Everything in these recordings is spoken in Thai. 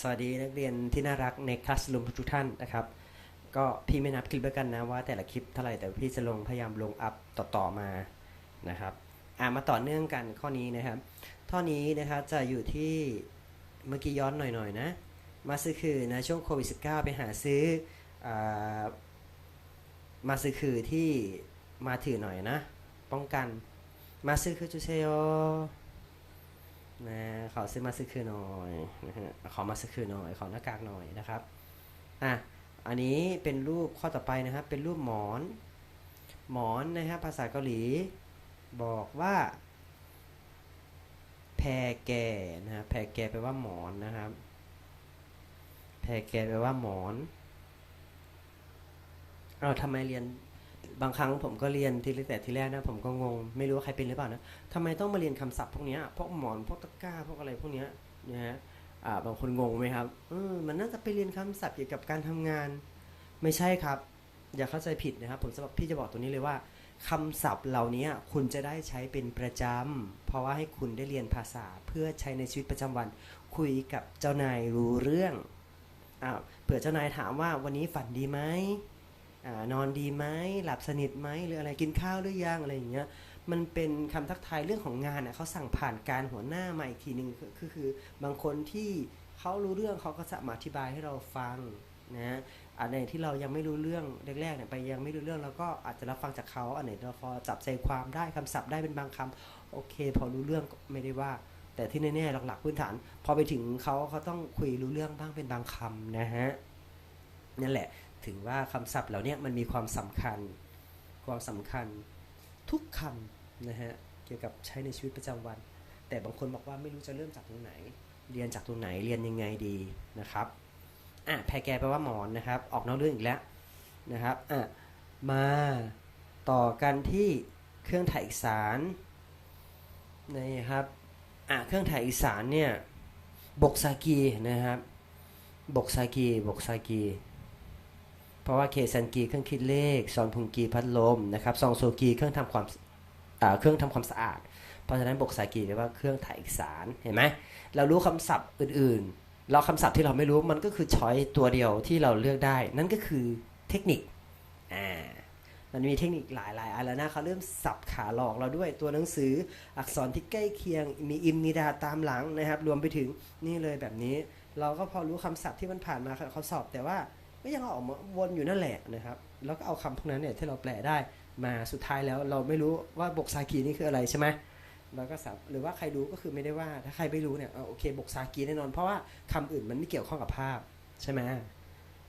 สวัสดีนักเรียนที่น่ารักในคลาสรูมทุกท่านนะครับ ก็พี่ไม่นับคลิปแล้วกันนะว่าแต่ละคลิปเท่าไหร่แต่พี่จะลงพยายามลงอัพต่อๆมานะครับอ่ามาต่อเนื่องกันข้อนี้นะครับข้อนี้นะครับจะอยู่ที่เมื่อกี้ย้อนหน่อยๆนะ มาซื้อคือนะช่วงโควิด -19 ไปหาซื้ออมาซื้อคือที่มาถือหน่อยนะ ป้องกัน มาซื้อคือจุเซโย นะขอซื้อมาซื้อคือหน่อยนะฮะขอมาซื้อคือหน่อย ขอหน้ากากหน่อยนะครับอะอันนี้เป็นรูปข้อต่อไปนะครับ เป็นรูปหมอน หมอนนะฮะภาษาเกาหลี บอกว่าแพรแก่นะฮะแพรแก่แปลว่าหมอนนะครับ แพรแก่แปลว่าหมอนเราทำไมเรียน บางครั้งผมก็เรียนทีแต่ทีแรกนะผมก็งง ไม่รู้ว่าใครเป็นหรือเปล่านะทำไมต้องมาเรียนคำศัพท์พวกนี้พวกหมอนพวกตะกร้าพวกอะไรพวกนี้นะฮะบางคนงงไหมครับเออมันน่าจะไปเรียนคำศัพท์เกี่ยวกับการทำงาน ไม่ใช่ครับ อย่าเข้าใจผิดนะครับผมจะบอกพี่จะบอกตัวนี้เลยว่าคำศัพท์เหล่านี้คุณจะได้ใช้เป็นประจำเพราะว่าให้คุณได้เรียนภาษาเพื่อใช้ในชีวิตประจำวัน คุยกับเจ้านายรู้เรื่องอ้าวเผื่อเจ้านายถามว่าวันนี้ฝันดีไหม อนอนดีไหมหลับสนิทไหมหรืออะไรกินข้าวหรือยังอะไรอย่างเงี้ยมันเป็นคำทักทายเรื่องของงานอะเขาสั่งผ่านการหัวหน้ามาอีกทีหนึ่งคือคือบางคนที่เขารู้เรื่องเขาก็จะมาอธิบายให้เราฟังนะอันไหนที่เรายังไม่รู้เรื่องแรกๆเนี่ยไปยังไม่รู้เรื่องเราก็อาจจะรับฟังจากเขาอันไหนเราพอจับใจความได้คำศัพท์ได้เป็นบางคำโอเค พอรู้เรื่องไม่ได้ว่า แต่ที่แน่ๆหลักๆพื้นฐาน พอไปถึงเขาเขาต้องคุยรู้เรื่องบ้างเป็นบางคำนะฮะนั่นแหละ ถึงว่าคำศัพท์เหล่านี้มันมีความสำคัญ ความสำคัญทุกคำนะฮะเกี่ยวกับใช้ในชีวิตประจำวัน แต่บางคนบอกว่าไม่รู้จะเริ่มจากตรงไหน เรียนจากตรงไหนเรียนยังไงดีนะครับอะแพรแกแปลว่าหมอนนะครับ ออกนอกเรื่องอีกแล้วนะครับอะมาต่อกันที่เครื่องถ่ายเอกสารนะครับอะเครื่องถ่ายเอกสารเนี่ยบกซากีนะครับบกซากีบกซากี ราะว่าเคซันกีเครื่องคิดเลข ซอนพุงกีพัดลมนะครับ ซองโซกีเครื่องทำความเครื่องทำความสะอาด เพราะฉะนั้นบกซากีแปลว่าเครื่องถ่ายเอกสาร เห็นไหม เรารู้คำศัพท์อื่นๆ เราคำศัพท์ที่เราไม่รู้มันก็คือช้อยตัวเดียวที่เราเลือกได้ นั่นก็คือเทคนิค อ่า มันมีเทคนิคหลายๆอันแล้วนะเขาเริ่มสับขาหลอกเราด้วยตัวหนังสืออักษรที่ใกล้เคียง มีอิมมีดาตามหลังนะครับ รวมไปถึงนี่เลยแบบนี้ เราก็พอรู้คำศัพท์ที่มันผ่านมาเขาสอบแต่ว่า ก็ยังออกมาวนอยู่นั่นแหละนะครับ แล้วก็เอาคำพวกนั้นเนี่ยที่เราแปลได้มาสุดท้ายแล้วเราไม่รู้ว่าบกซากีนี่คืออะไรใช่ไหมเราก็สับหรือว่าใครรู้ก็คือไม่ได้ว่า ถ้าใครไม่รู้เนี่ยโอเคบกซากีแน่นอน เพราะว่าคำอื่นมันไม่เกี่ยวข้องกับภาพใช่ไหม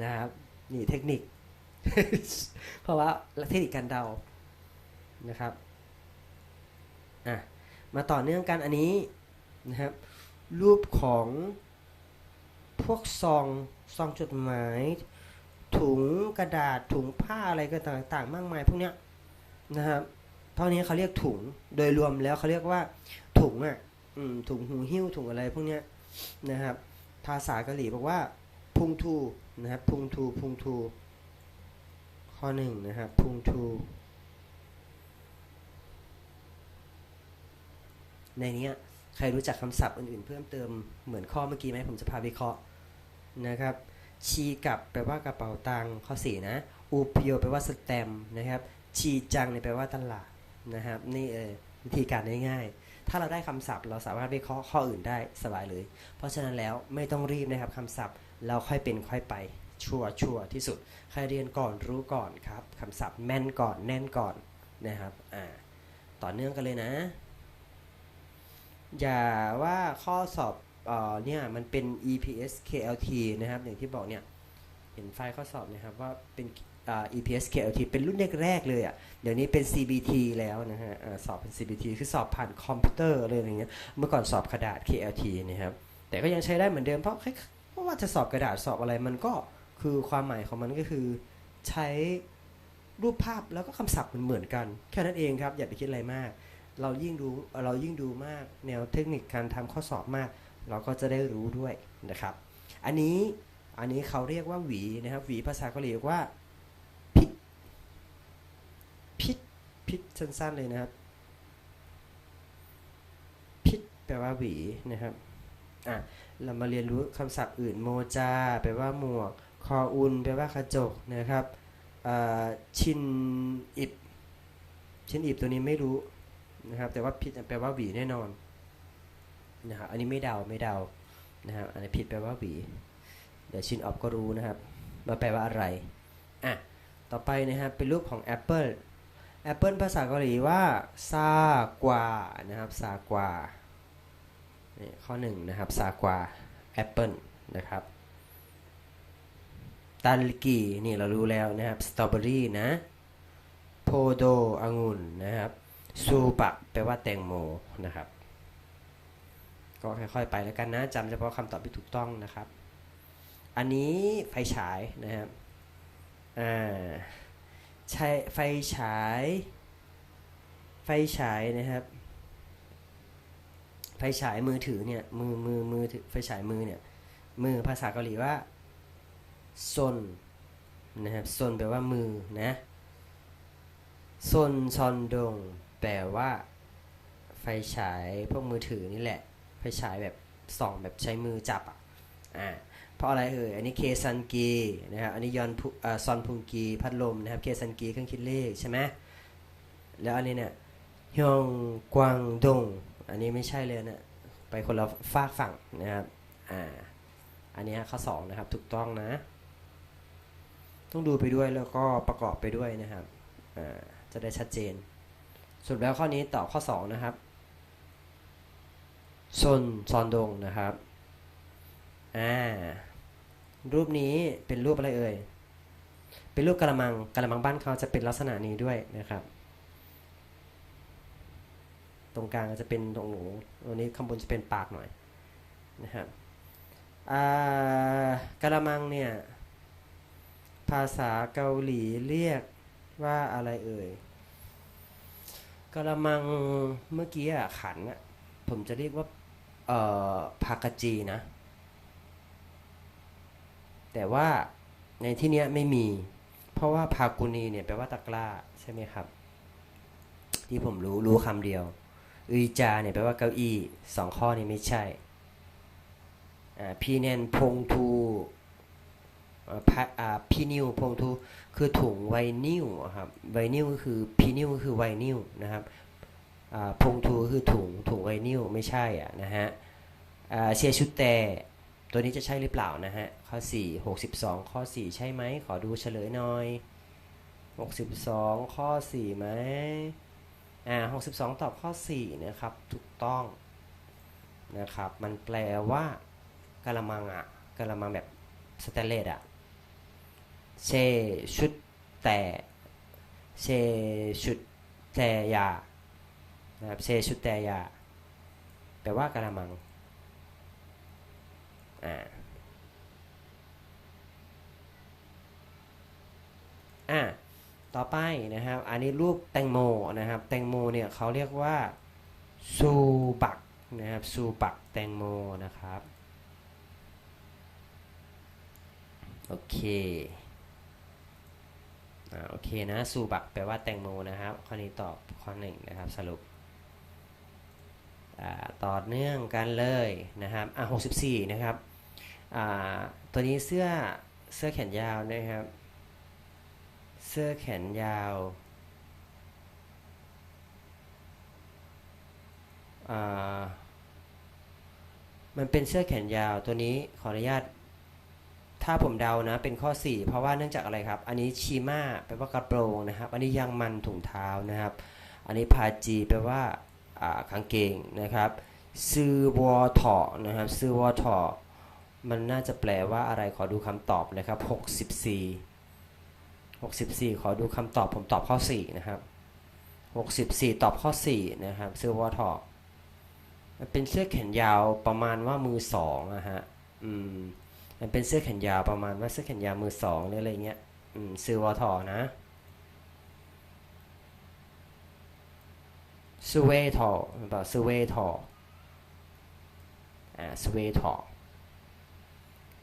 นะครับนี่เทคนิค เพราะว่าเทคนิคการเดานะครับอะมาต่อเนื่องกันอันนี้นะครับ รูปของพวกซองซองจดหมาย ถุงกระดาษถุงผ้าอะไรก็ต่างๆ มากมายพวกเนี้ยนะครับเพราะนี้เขาเรียกถุงโดยรวมแล้วเขาเรียกว่าถุงอะถุงหูหิ้วถุงอะไรพวกเนี้ยนะครับ ภาษาเกาหลีบอกว่า พุงทูนะครับพุงทูพุงทู ข้อหนึ่งนะครับพุงทูในนี้ใครรู้จักคำศัพท์อื่นๆ เพิ่มเติมเหมือนข้อเมื่อกี้ไหมผมจะพาวิเคราะห์นะครับ ชีกับแปลว่ากระเป๋าตังค์ข้อสี่นะอูพโยแปลว่าสแตมนะครับชีจังเนี่ยแปลว่าตลาดนะครับ นี่เออวิธีการง่ายๆ ถ้าเราได้คำศัพท์ เราสามารถวิเคราะห์ข้ออื่นได้สบายเลย เพราะฉะนั้นแล้วไม่ต้องรีบนะครับคำศัพท์เราค่อยเป็นค่อยไปชัวร์ชัวที่สุด ใครเรียนก่อนรู้ก่อนครับคำศัพท์แม่นก่อนแน่นก่อนนะครับอ่าต่อเนื่องกันเลยนะ อย่าว่าข้อสอบ เนี่ยมันเป็น EPS KLT นะครับอย่างที่บอกเนี่ยเห็นไฟล์ข้อสอบนะครับว่าเป็น EPS KLT เป็นรุ่นแรกๆเลยอะ่ะเดี๋ยวนี้เป็น CBT แล้วนะฮะสอบเป็น CBT คือสอบผ่านคอมพิวเตอร์อะไรอย่างเงี้ยเมื่อก่อนสอบกระดาษ KLT นะครับแต่ก็ยังใช้ได้เหมือนเดิมเพราะเพราะว่าจะสอบกระดาษสอบอะไรมันก็คือความหมายของมันก็คือใช้รูปภาพแล้วก็คำศัพท์มันเหมือนกัน แค่นั้นเองครับอย่าไปคิดอะไรมาก เรายิ่งดูเรายิ่งดูมากแนวเทคนิคการทำข้อสอบมาก เราก็จะได้รู้ด้วยนะครับ อันนี้อันนี้เขาเรียกว่าหวีนะครับหวีภาษาเกาหลีเรียกว่าพิษพิษพิษสั้นๆเลยนะครับพิษแปลว่าหวีนะครับอะเรามาเรียนรู้คำศัพท์อื่นโมจาแปลว่าหมวก คออุนแปลว่ากระจกนะครับชินอิบชินอิบตัวนี้ไม่รู้นะครับแต่ว่าผิดแปลว่าหวีแน่นอน นะครับอันนี้ไม่เดาไม่เดานะครับอันนี้ผิดแปลว่าหวี เดี๋ยวชินออฟก็รู้นะครับว่าแปลว่าอะไรอะต่อไปนะครับเป็นรูปของแอปเปิลแอปเปิลภาษาเกาหลีว่าซากวานะครับซากวานี่ข้อหนึ่งนะครับซากวาแอปเปิลนะครับตันกีนี่เรารู้แล้วนะครับสตรอเบอรี่นะโพโดองุ่นนะครับซูปะแปลว่าแตงโมนะครับ ก็ค่อยๆไปแล้วกันนะจำเฉพาะคำตอบที่ถูกต้องนะครับ อันนี้ไฟฉายนะครับอ่าใช้ไฟฉาย ไฟฉายนะครับ ไฟฉายมือถือเนี่ยมือมือมือถือไฟฉายมือเนี่ยมือภาษาเกาหลีว่าซนนะครับซนแปลว่ามือนะซนซอนดงแปลว่าไฟฉายพวกมือถือนี่แหละ ไฟฉายแบบส่องแบบใช้มือจับอะอ่าเพราะอะไรเอ่ยอันนี้เคซันกีนะครับอันนี้ยอนพุอ่าซอนพุงกีพัดลมนะครับเคซันกีเครื่องคิดเลขใช่ไหมแล้วอันนี้เนี่ยฮยองกวางดงอันนี้ไม่ใช่เลยนะไปคนละฝากฝั่งนะครับอ่าอันนี้ข้อสองนะครับถูกต้องนะ ต้องดูไปด้วยแล้วก็ประกอบไปด้วยนะครับจะได้ชัดเจน สุดแล้วข้อนี้ตอบข้อสองนะครับ ซนซอนดงนะครับอ่ารูปนี้เป็นรูปอะไรเอ่ย เป็นรูปกระมังกระมังบ้านเขาจะเป็นลักษณะนี้ด้วยนะครับ ตรงกลางจะเป็นตรงหนูตรงนี้ข้างบนจะเป็นปากหน่อยนะครับอ่ากระมังเนี่ย ภาษาเกาหลีเรียกว่าอะไรเอ่ยกระมังเมื่อกี้อะขันอะผมจะเรียกว่า เอ่อพากาจีนะ แต่ว่าในที่เนี้ยไม่มี เพราะว่าพากุนีเนี่ยแปลว่าตะกร้าใช่ไหมครับ ที่ผมรู้รู้คำเดียวอุจาเนี่ยแปลว่าเก้าอี้สองข้อนี้ไม่ใช่พีเนนพงทูพะอ่าพีนิวพงทูคือถุงไวนิวครับไวนิวก็คือพีนิวก็คือไวนิวนะครับ พงทูคือถุงถุงไวนิวไม่ใช่อะนะฮะเชียชุดแต่ตัวนี้จะใช่หรือเปล่านะฮะ ข้อ 4 62 ข้อ 4 ใช่ไหม ขอดูเฉลยหน่อย 62 ข้อ 4 ไหมอ่า62 ตอบข้อ 4 นะครับ ถูกต้องนะครับ มันแปลว่ากะละมังอะกะละมังแบบสแตนเลสอะเชชุดแต่เชชุดแต่ยา นะครับเชชุดแต่ยาแปลว่ากะละมังอ่าอ่าต่อไปนะครับ อันนี้รูปแตงโมนะครับ แตงโมเนี่ยเขาเรียกว่าซูบักนะครับซูบักแตงโมนะครับ โอเคอ่าโอเคนะซูบักแปลว่าแตงโมนะครับ ข้อนี้ตอบข้อหนึ่งนะครับสรุป ต่อเนื่องกันเลยนะครับอ่า64นะครับตัวนี้เสื้อเสื้อแขนยาวนะครับ เสื้อแขนยาวมันเป็นเสื้อแขนยาวตัวนี้ขออนุญาต ถ้าผมเดานะเป็นข้อ 4 เพราะว่าเนื่องจากอะไรครับ อันนี้ชีมาแปลว่ากระโปรงนะครับ อันนี้ยางมันถุงเท้านะครับ อันนี้พาจีแปลว่า กางเกงนะครับซือวอทอนะครับซือวอทอมันน่าจะแปลว่าอะไรขอดูคำตอบนะครับ64 64 ขอดูคำตอบผมตอบข้อ 4 นะครับ 64 ตอบข้อ 4 นะครับซื้อวอทอมันเป็นเสื้อแขนยาวประมาณว่ามือสองอะฮะอืมมันเป็นเสื้อแขนยาวประมาณว่าเสื้อแขนยาวมือสองหรืออะไรเงี้ยอืมซื้อวอทอนะ สเวทอเปล่าสเวทออ่าสเวทอ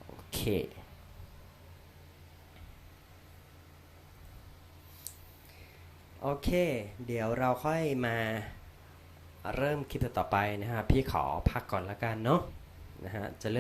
โอเคโอเค เดี๋ยวเราค่อยมาเริ่มคลิปต่อไปนะครับพี่ขอพักก่อนละกันเนาะนะฮะจะเริ่ม